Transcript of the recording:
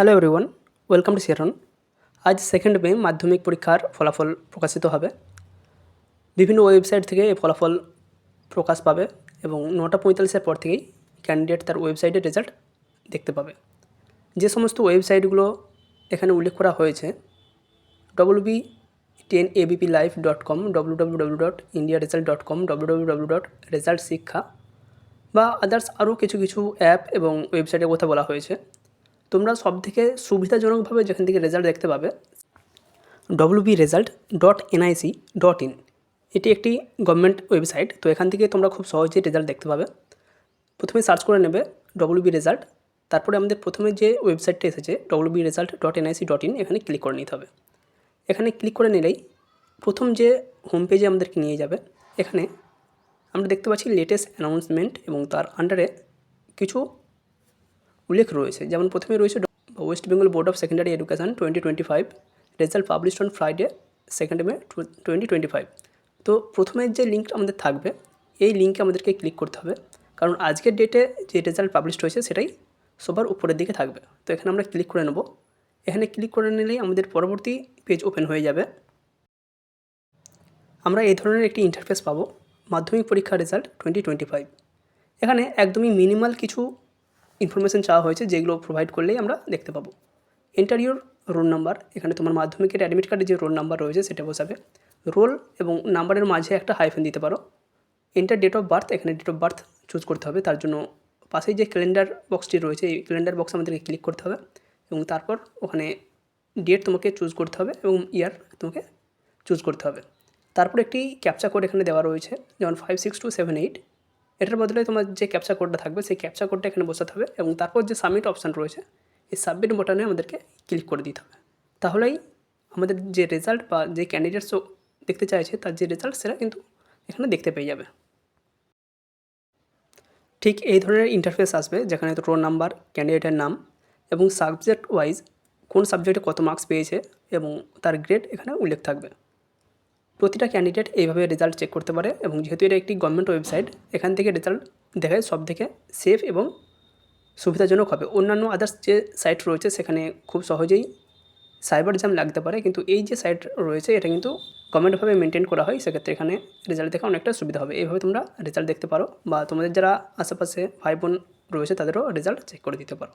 Hello everyone welcome to Sharon আজ second May মাধ্যমিক পরীক্ষার ফলাফল প্রকাশিত হবে। বিভিন্ন ওয়েবসাইট থেকে এই ফলাফল প্রকাশ পাবে এবং নটা পঁয়তাল্লিশের পর থেকেই ক্যান্ডিডেট তার ওয়েবসাইটের রেজাল্ট দেখতে পাবে। যে সমস্ত ওয়েবসাইটগুলো এখানে উল্লেখ করা হয়েছে W B ten A ABP live dot com W W W dot India result dot com W W W dot result Shiksha বা আদার্স আরও কিছু কিছু অ্যাপ এবং ওয়েবসাইটের কথা বলা হয়েছে। তোমরা সব থেকে সুবিধাজনকভাবে যেখান থেকে রেজাল্ট দেখতে পাবে W B result dot NIC dot in এটি একটি গভর্নমেন্ট ওয়েবসাইট তো এখান থেকে তোমরা খুব সহজেই রেজাল্ট দেখতে পাবে। প্রথমে সার্চ করে নেবে ডব্লিউ বি রেজাল্ট তারপরে আমাদের প্রথমে যে ওয়েবসাইটটা এসেছে W B result dot NIC dot in এখানে ক্লিক করে নিতে হবে। এখানে ক্লিক করে নিলেই প্রথম যে হোম পেজে আমাদেরকে নিয়ে যাবে, এখানে আমরা দেখতে পাচ্ছি লেটেস্ট অ্যানাউন্সমেন্ট এবং তার আন্ডারে কিছু উল্লেখ রয়েছে। যেমন প্রথমে রয়েছে West Bengal board of secondary education twenty twenty five result published on Friday second May twenty twenty five তো প্রথমে যে লিঙ্কটা আমাদের থাকবে, এই লিঙ্কে আমাদেরকে ক্লিক করতে হবে। কারণ আজকের ডেটে যে রেজাল্ট পাবলিশড হয়েছে, সেটাই সবার উপরের দিকে থাকবে। তো এখানে আমরা ক্লিক করে নেব। এখানে ক্লিক করে নিলেই আমাদের পরবর্তী পেজ ওপেন হয়ে যাবে। আমরা এই ধরনের একটি ইন্টারফেস পাবো, মাধ্যমিক পরীক্ষার রেজাল্ট টোয়েন্টি টোয়েন্টি ফাইভ এখানে একদমই মিনিমাল কিছু ইনফরমেশান চাওয়া হয়েছে, যেগুলো প্রোভাইড করলেই আমরা দেখতে পাবো। ইন্টারভিউর রোল নাম্বার এখানে তোমার মাধ্যমিকের অ্যাডমিট কার্ডে যে রোল নাম্বার রয়েছে সেটা বসাবে। রোল এবং নাম্বারের মাঝে একটা হাইফেন দিতে পারো। ইন্টার ডেট অফ বার্থ এখানে ডেট অফ বার্থ চুজ করতে হবে, তার জন্য পাশেই যে ক্যালেন্ডার বক্সটি রয়েছে, এই ক্যালেন্ডার বক্স আমাদেরকে ক্লিক করতে হবে এবং তারপর ওখানে ডেট তোমাকে চুজ করতে হবে এবং ইয়ার তোমাকে চুজ করতে হবে। তারপর একটি ক্যাপচা কোড এখানে দেওয়া রয়েছে, যেমন five six two seven eight এটার বদলে তোমার যে ক্যাপচা কোডটা থাকবে, সেই ক্যাপচা কোডটা এখানে বসাতে হবে এবং তারপর যে সাবমিট অপশান রয়েছে, এই সাবমিট বাটনে আমাদেরকে ক্লিক করে দিতে হবে। তাহলেই আমাদের যে রেজাল্ট বা যে ক্যান্ডিডেটসও দেখতে চাইছে, তার যে রেজাল্ট সেটা কিন্তু এখানে দেখতে পেয়ে যাবে। ঠিক এই ধরনের ইন্টারফেস আসবে যেখানে রোল নাম্বার ক্যান্ডিডেটের নাম এবং সাবজেক্ট ওয়াইজ কোন সাবজেক্টে কত মার্কস পেয়েছে এবং তার গ্রেড এখানে উল্লেখ থাকবে। প্রতিটা ক্যান্ডিডেট এইভাবে রেজাল্ট চেক করতে পারে এবং যেহেতু এটা একটি গভর্নমেন্ট ওয়েবসাইট এখান থেকে রেজাল্ট দেখায় সব থেকে সেফ এবং সুবিধাজনক হবে। অন্যান্য আদার্স যে সাইট রয়েছে, সেখানে খুব সহজেই সাইবার জ্যাম লাগতে পারে, কিন্তু এই যে সাইট রয়েছে, এটা কিন্তু গভর্নমেন্টভাবে মেনটেন করা হয়, সেক্ষেত্রে এখানে রেজাল্ট দেখা অনেকটা সুবিধা হবে। এইভাবে তোমরা রেজাল্ট দেখতে পারো বা তোমাদের যারা আশেপাশে ভাই বোন রয়েছে, তাদেরও রেজাল্ট চেক করে দিতে পারো।